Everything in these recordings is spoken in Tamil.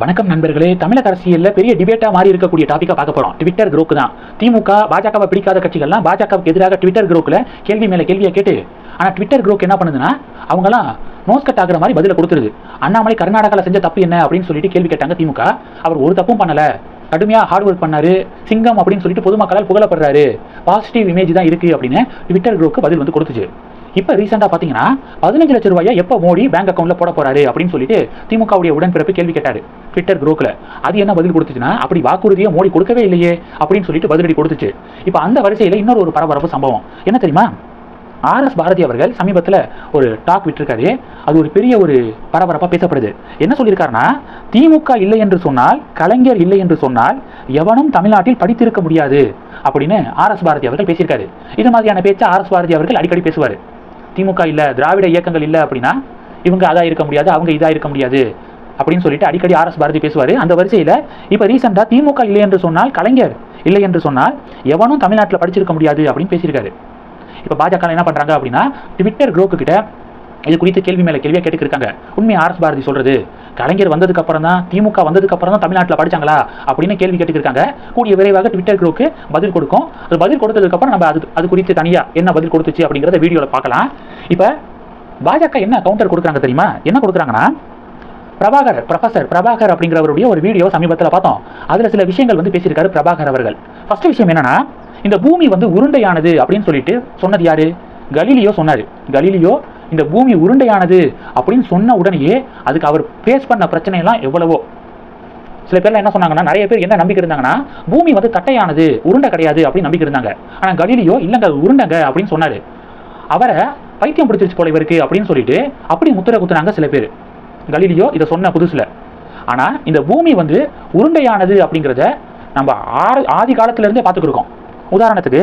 வணக்கம் நண்பர்களே. தமிழக அரசியல்ல பெரிய டிபேட்டா மாறி இருக்கக்கூடிய டாபிக்கா பார்க்க போறோம். ட்விட்டர் குரூப் தான். திமுக பாஜகவை பிடிக்காத கட்சிகள்லாம் பாஜகவுக்கு எதிராக ட்விட்டர் குரோக்ல கேள்வி மேல கேள்வியை கேட்டு ஆனா ட்விட்டர் குரூப் என்ன பண்ணுதுன்னா அவங்கலாம் நோஸ்கட் ஆகிற மாதிரி பதில கொடுத்துருது. அண்ணாமலை கர்நாடகாவில் செஞ்ச தப்பு என்ன அப்படின்னு சொல்லிட்டு கேள்வி கேட்டாங்க திமுக. அவர் ஒரு தப்பும் பண்ணல. கடுமையா ஹார்ட் ஒர்க் பண்ணாரு. சிங்கம் அப்படின்னு சொல்லிட்டு பொதுமக்களால் புகழப்படுறாரு. பாசிட்டிவ் இமேஜ் தான் இருக்கு அப்படின்னு ட்விட்டர் குரோக்கு பதில் வந்து கொடுத்துச்சு. இப்போ ரீசெண்டாக பார்த்தீங்கன்னா பதினஞ்சு லட்சம் ரூபாயை எப்போ மோடி பேங்க் அக்கௌண்ட்டில் போட போறாரு அப்படின்னு சொல்லிட்டு திமுகவுடைய உடன்பிறப்பு கேள்வி கேட்டார். ட்விட்டர் குரூப்பில் அது என்ன பதில் கொடுத்துச்சுன்னா அப்படி வாக்குறுதியை மோடி கொடுக்கவே இல்லையே அப்படின்னு சொல்லிட்டு பதிலடி கொடுத்துச்சு. இப்போ அந்த வரிசையில் இன்னொரு ஒரு பரபரப்பு சம்பவம். என்ன தெரியுமா? ஆர்எஸ் பாரதி அவர்கள் சமீபத்தில் ஒரு டாக் விட்டுருக்காரு. அது ஒரு பெரிய ஒரு பரபரப்பாக பேசப்படுது. என்ன சொல்லியிருக்காருன்னா திமுக இல்லை என்று சொன்னால் கலைஞர் இல்லை என்று சொன்னால் எவனும் தமிழ்நாட்டில் படித்திருக்க முடியாது. அப்படின்னு ஆர்எஸ் பாரதி அவர்கள் பேசியிருக்காரு. இது மாதிரியான பேச்சு ஆர்எஸ் பாரதி அவர்கள் அடிக்கடி பேசுவார். திமுக இல்லை திராவிட இயக்கங்கள் இல்லை அப்படின்னா இவங்க அதா இருக்க முடியாது அவங்க இதா இருக்க முடியாது அப்படின்னு சொல்லிட்டு அடிக்கடி ஆர்எஸ் பாரதி பேசுவார். அந்த வரிசையில் இப்போ ரீசெண்டாக திமுக இல்லை என்று சொன்னால் கலைஞர் இல்லை என்று சொன்னால் எவனும் தமிழ்நாட்டில் படிச்சிருக்க முடியாது அப்படின்னு பேசியிருக்காரு. இப்போ பாஜக என்ன பண்ணுறாங்க அப்படின்னா ட்விட்டர் குரோக்கு கிட்ட இது குறித்து கேள்வி மேலே கேள்வியாக கேட்டுக்கிருக்காங்க. உண்மை ஆர்எஸ் பாரதி சொல்கிறது கலைஞர் வந்ததுக்கு அப்புறம் தான் திமுக வந்ததுக்கு அப்புறம் தான் தமிழ்நாட்டில் படிச்சாங்களா? அப்படின்னு கேள்வி கேட்டுக்கிருக்காங்க. கூடிய விரைவாக ட்விட்டர் குரூக்கு பதில் கொடுக்கும். அது பதில் கொடுத்ததுக்கப்புறம் நம்ம அது அது குறித்து தனியாக என்ன பதில் கொடுத்துச்சு அப்படிங்கிறத வீடியோவில் பார்க்கலாம். இப்போ பாஜக என்ன கவுண்டர் கொடுக்குறாங்க தெரியுமா? என்ன கொடுக்குறாங்கன்னா பிரபாகர் ப்ரொஃபசர் பிரபாகர் அப்படிங்கிறவருடைய ஒரு வீடியோ சமீபத்தில் பார்த்தோம். அதில் சில விஷயங்கள் வந்து பேசியிருக்காரு பிரபாகர் அவர்கள். ஃபர்ஸ்ட் விஷயம் என்னன்னா இந்த பூமி வந்து உருண்டையானது அப்படின்னு சொல்லிட்டு சொன்னது யாரு? கலீலியோ சொன்னார். கலீலியோ இந்த பூமி உருண்டையானது அப்படின்னு சொன்ன உடனேயே அதுக்கு அவர் ஃபேஸ் பண்ண பிரச்சனையெல்லாம் எவ்வளவோ. சில பேர்லாம் என்ன சொன்னாங்கன்னா நிறைய பேர் என்ன நம்பிக்கை இருந்தாங்கன்னா பூமி வந்து தட்டையானது உருண்டை கிடையாது அப்படின்னு நம்பிக்கை இருந்தாங்க. ஆனால் கலீலியோ இல்லைங்க உருண்டைங்க அப்படின்னு சொன்னார். அவரை பைத்தியம் பிடிச்சிருச்சு போல இவருக்கு அப்படின்னு சொல்லிட்டு அப்படி முத்திரை குத்துனாங்க சில பேர். கலீலியோ இதை சொன்ன புதுசுல. ஆனா இந்த பூமி வந்து உருண்டையானது அப்படிங்கிறத நம்ம ஆறு ஆதி காலத்திலேருந்தே பார்த்துக்கிருக்கோம் உதாரணத்துக்கு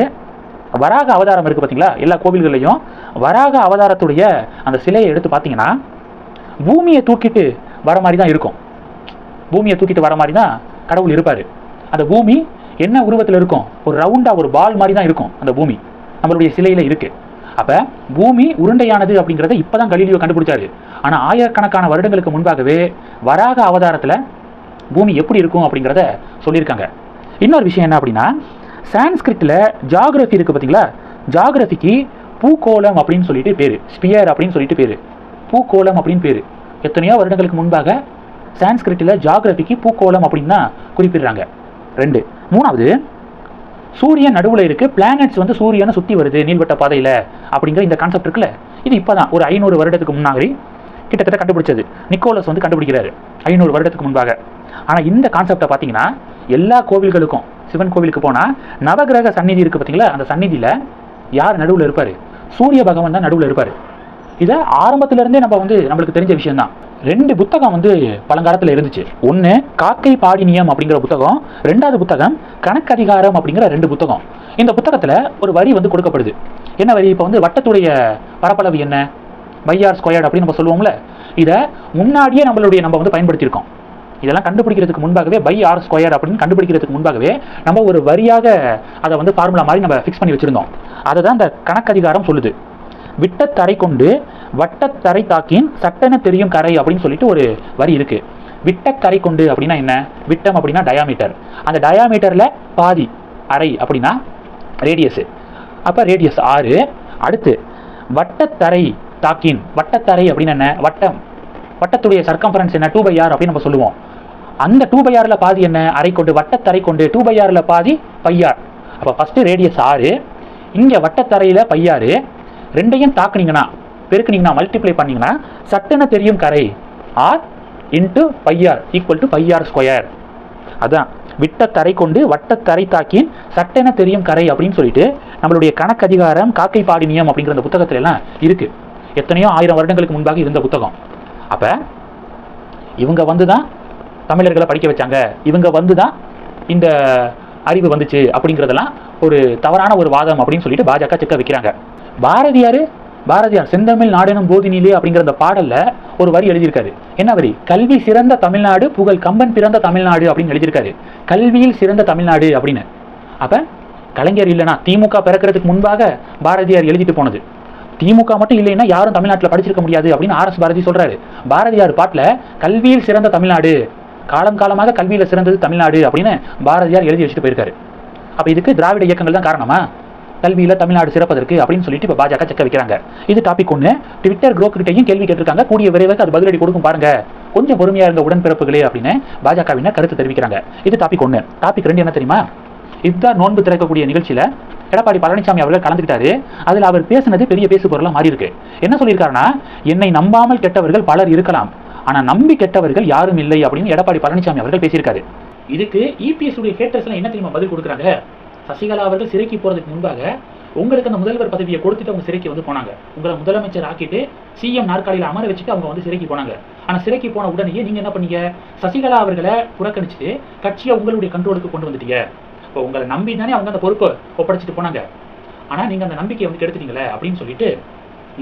வராக அவதாரம் இருக்கு பார்த்தீங்களா? எல்லா கோவில்கள்லையும் வராக அவதாரத்துடைய அந்த சிலையை எடுத்து பார்த்தீங்கன்னா பூமியை தூக்கிட்டு வர மாதிரி தான் இருக்கும். பூமியை தூக்கிட்டு வர மாதிரி தான் கடவுள் இருப்பார். அந்த பூமி என்ன உருவத்தில் இருக்கும்? ஒரு ரவுண்டாக ஒரு பால் மாதிரி தான் இருக்கும் அந்த பூமி. நம்மளுடைய சிலையில் இருக்கு. அப்போ பூமி உருண்டையானது அப்படிங்கிறத இப்போ தான் கலீலியோ கண்டுபிடிச்சாரு. ஆனால் ஆயிரக்கணக்கான வருடங்களுக்கு முன்பாகவே வராக அவதாரத்தில் பூமி எப்படி இருக்கும் அப்படிங்கிறத சொல்லியிருக்காங்க. இன்னொரு விஷயம் என்ன அப்படின்னா சான்ஸ்கிரிட்டில் ஜாகிரபி இருக்குது பார்த்தீங்களா ஜாகிரபிக்கு பூகோளம் அப்படின்னு சொல்லிட்டு பேர். ஸ்பியர் அப்படின்னு சொல்லிட்டு பேர். பூகோளம் அப்படின்னு பேர். எத்தனையோ வருடங்களுக்கு முன்பாக சான்ஸ்கிரிட்டில் ஜாகிரபிக்கு பூகோளம் அப்படின்னு தான் குறிப்பிடுறாங்க. ரெண்டு. மூணாவது சூரியன் நடுவில் இருக்குது பிளானட்ஸ் வந்து சூரியனை சுற்றி வருது நீள்வட்ட பாதையில் அப்படிங்கிற இந்த கான்செப்ட் இருக்குல்ல? இது இப்போ தான் ஒரு ஐநூறு வருடத்துக்கு முன்னாடி கிட்டத்தட்ட கண்டுபிடிச்சது. நிக்கோலஸ் வந்து கண்டுபிடிக்கிறாரு ஐநூறு வருடத்துக்கு முன்பாக. ஆனால் இந்த கான்செப்டை பார்த்தீங்கன்னா எல்லா கோவில்களுக்கும் சிவன் கோவிலுக்கு போனால் நவகிரக சந்நிதி இருக்குது பார்த்தீங்களா அந்த சந்நிதியில் யார் நடுவில் இருப்பார்? சூரிய பகவான் தான் நடுவில் இருப்பார். இதை ஆரம்பத்திலேருந்தே நம்ம வந்து நம்மளுக்கு தெரிஞ்ச விஷயம் தான் ரெண்டு புத்தகம் வந்து பழங்காலத்தில் இருந்துச்சு. ஒன்று காக்கை பாடினியம் அப்படிங்கிற புத்தகம் ரெண்டாவது புத்தகம் கணக்கதிகாரம் அப்படிங்கிற ரெண்டு புத்தகம். இந்த புத்தகத்தில் ஒரு வரி வந்து கொடுக்கப்படுது. என்ன வரி? இப்போ வந்து வட்டத்துடைய பரப்பளவு என்ன? பையார் ஸ்கொயர்ட் அப்படின்னு நம்ம சொல்லுவோம்ல. இதை முன்னாடியே நம்மளுடைய நம்ம வந்து பயன்படுத்தியிருக்கோம். இதெல்லாம் கண்டுபிடிக்கிறதுக்கு முன்பாகவே பை ஆர் ஸ்கொயர் அப்படின்னு கண்டுபிடிக்கிறதுக்கு முன்பாகவே நம்ம ஒரு வரியாக அதை வந்து ஃபார்முலா மாதிரி நம்ம ஃபிக்ஸ் பண்ணி வச்சுருந்தோம். அதை தான் இந்த கணக்கதிகாரம் சொல்லுது. விட்டத்தரை கொண்டு வட்டத்தரை தாக்கின் சட்டென தெரியும் கரை அப்படின்னு சொல்லிட்டு ஒரு வரி இருக்கு. விட்டக்கரை கொண்டு அப்படின்னா என்ன? விட்டம் அப்படின்னா டயாமீட்டர் அந்த டயாமீட்டரில் பாதி அரை அப்படின்னா ரேடியஸு அப்போ ரேடியஸ் ஆறு. அடுத்து வட்டத்தரை தாக்கின் வட்டத்தரை அப்படின்னு என்ன? வட்டம். வட்டத்துடைய சர்க்கம்பரன்ஸ் என்ன? டூ பை ஆர் அப்படின்னு நம்ம சொல்லுவோம். அந்த டூ பை ஆறில் பாதி என்ன? அரை கொண்டு வட்டத்தரை கொண்டு டூ பை ஆறில் பாதி பையார். அப்போ ஃபஸ்ட்டு ரேடியஸ் ஆறு இங்கே வட்டத்தரையில் பையாறு ரெண்டையும் தாக்குனீங்கன்னா பெருக்குனீங்கன்னா மல்டிப்ளை பண்ணிங்கன்னா சட்டென தெரியும் கரை. R into pi r equal to pi r square அதான். விட்டத்தரை கொண்டு வட்டத்தரை தாக்கின் சட்டென தெரியும் கரை அப்படின்னு சொல்லிட்டு நம்மளுடைய கணக்கு அதிகாரம் காக்கை பாடினியம் அப்படிங்கிற அந்த புத்தகத்துல எல்லாம் இருக்கு. எத்தனையோ ஆயிரம் வருடங்களுக்கு முன்பாக இருந்த புத்தகம். அப்ப இவங்க வந்து தான் தமிழர்களை படிக்க வச்சாங்க. இவங்க வந்து தான் இந்த அறிவு வந்துச்சு அப்படிங்கிறதெல்லாம் ஒரு தவறான ஒரு வாதம் அப்படின்னு சொல்லிட்டு பாஜக சிக்க வைக்கிறாங்க. பாரதியார் பாரதியார் செந்தமிழ் நாடெனும் போதினிலே அப்படிங்கிற அந்த பாடல்ல ஒரு வரி எழுதியிருக்காரு. என்ன வரி? கல்வி சிறந்த தமிழ்நாடு புகழ் கம்பன் பிறந்த தமிழ்நாடு அப்படின்னு எழுதியிருக்காரு. கல்வியில் சிறந்த தமிழ்நாடு அப்படின்னு. அப்ப கலைஞர் இல்லைனா திமுக பிறக்கிறதுக்கு முன்பாக பாரதியார் எழுதிட்டு போனது. திமுக மட்டும் இல்லைன்னா யாரும் தமிழ்நாட்டில் படிச்சிருக்க முடியாது அப்படின்னு ஆர் எஸ் பாரதி சொல்றாரு. பாரதியார் பாட்டில் கல்வியில் சிறந்த தமிழ்நாடு காலம் காலமாக கல்வியில் சிறந்தது தமிழ்நாடு அப்படின்னு பாரதியார் எழுதி வச்சுட்டு போயிருக்காரு. அப்போ இதுக்கு திராவிட இயக்கங்கள் தான் காரணமா? கல்வியில் தமிழ்நாடு சிறப்பதற்கு அப்படின்னு சொல்லிட்டு இப்போ பாஜக செக்க வைக்கிறாங்க. இது டாபிக் ஒன்று ட்விட்டர் குரோக்கிட்டையும் கேள்வி கேட்டிருக்காங்க. கூடிய விரைவாக அது பதிலடி கொடுக்கும் பாருங்க. கொஞ்சம் பொறுமையாக இருந்த உடன்பிறப்புகளே அப்படின்னு பாஜகவினர் கருத்து தெரிவிக்கிறாங்க. இது டாபிக் ஒன்று டாபிக் ரெண்டு என்ன தெரியுமா? இதுதான் நோன்பு திறக்கக்கூடிய நிகழ்ச்சியில் எடப்பாடி பழனிசாமி அவர்கள் கலந்துக்கிட்டாரு. அதில் அவர் பேசினது பெரிய பேசு பொருளாக மாறி இருக்கு என்ன சொல்லியிருக்காருன்னா என்னை நம்பாமல் கெட்டவர்கள் பலர் இருக்கலாம். ஆனால் நம்பி கெட்டவர்கள் யாரும் இல்லை அப்படின்னு எடப்பாடி பழனிசாமி அவர்கள் பேசியிருக்காரு. இதுக்கு இபிஎஸ் உடைய ஹேட்டர்ஸ்லாம் என்ன தெரியுமா பதில் கொடுக்குறாங்க? சசிகலா அவர்கள் சிறைக்கு போறதுக்கு முன்பாக உங்களுக்கு அந்த முதல்வர் பதவியை கொடுத்துட்டு அவங்க சிறைக்கு வந்து போனாங்க. உங்களை முதலமைச்சர் ஆக்கிட்டு சிஎம் நாற்காலியில் அமர வச்சுட்டு அவங்க வந்து சிறைக்கு போனாங்க. ஆனால் சிறைக்கு போன உடனேயே நீங்க என்ன பண்ணீங்க? சசிகலா அவர்களை புறக்கணிச்சுட்டு கட்சியை உங்களுடைய கண்ட்ரோலுக்கு கொண்டு வந்துட்டீங்க. இப்போ உங்களை நம்பி தானே அவங்க அந்த பொறுப்பை ஒப்படைச்சிட்டு போனாங்க. ஆனால் நீங்கள் அந்த நம்பிக்கையை வந்து கெடுத்துட்டீங்களே அப்படின்னு சொல்லிட்டு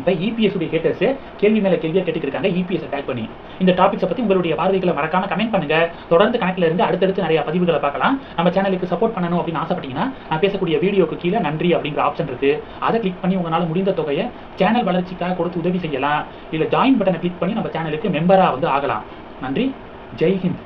இப்போ இபிஎஸ் உடைய ஹேட்டர்ஸ் கேள்வி கேள்வியாக கேட்டுக்கிட்டு கேட்டுக்கிருக்காங்க இபிஎஸ் அட்டாக் பண்ணி. இந்த டாபிக்ஸை பற்றி உங்களுடைய பார்வைகளை மறக்காம கமெண்ட் பண்ணுங்க. தொடர்ந்து கணக்கில் இருந்து அடுத்தடுத்து நிறைய பதிவுகளை பார்க்கலாம். நம்ம சேனலுக்கு சப்போர்ட் பண்ணணும் அப்படின்னு ஆசைப்பட்டீங்கன்னா நான் பேசக்கூடிய வீடியோக்கு கீழே நன்றி அப்படிங்கிற ஆப்ஷன் இருக்கு. அதை கிளிக் பண்ணி உங்களால் முடிந்த தொகையை சேனல் வளர்ச்சிக்காக கொடுத்து உதவி செய்யலாம். இல்லை ஜாயின் பட்டனை கிளிக் பண்ணி நம்ம சேனலுக்கு மெம்பராக வந்து ஆகலாம். நன்றி. ஜெய் ஹிந்த்.